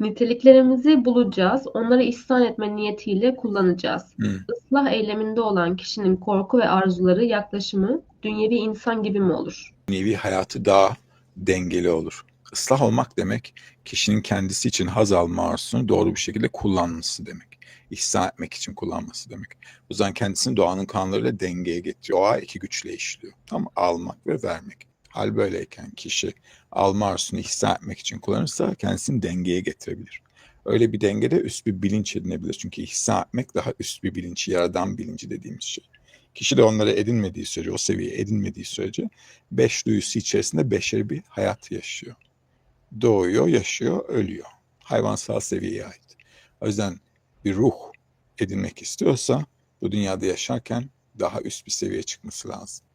Niteliklerimizi bulacağız, onları ihsan etme niyetiyle kullanacağız. Hı. Islah eyleminde olan kişinin korku ve arzuları, yaklaşımı dünyevi insan gibi mi olur? Nevi hayatı daha dengeli olur. Islah olmak demek kişinin kendisi için haz alma arzusunu doğru bir şekilde kullanması demek. İhsan etmek için kullanması demek. O zaman kendisini doğanın kanunlarıyla dengeye getiriyor. Ay iki güçle işliyor. Ama almak ve vermek. Hal böyleyken kişi alma arzusunu ihsan etmek için kullanırsa kendisini dengeye getirebilir. Öyle bir dengede üst bir bilinç edinebilir. Çünkü ihsan etmek daha üst bir bilinç, yaradan bilinci dediğimiz şey. Kişi de onları edinmediği sürece, o seviyeye edinmediği sürece beş duyusu içerisinde beşeri bir hayat yaşıyor. Doğuyor, yaşıyor, ölüyor. Hayvansal seviyeye ait. O yüzden bir ruh edinmek istiyorsa bu dünyada yaşarken daha üst bir seviyeye çıkması lazım.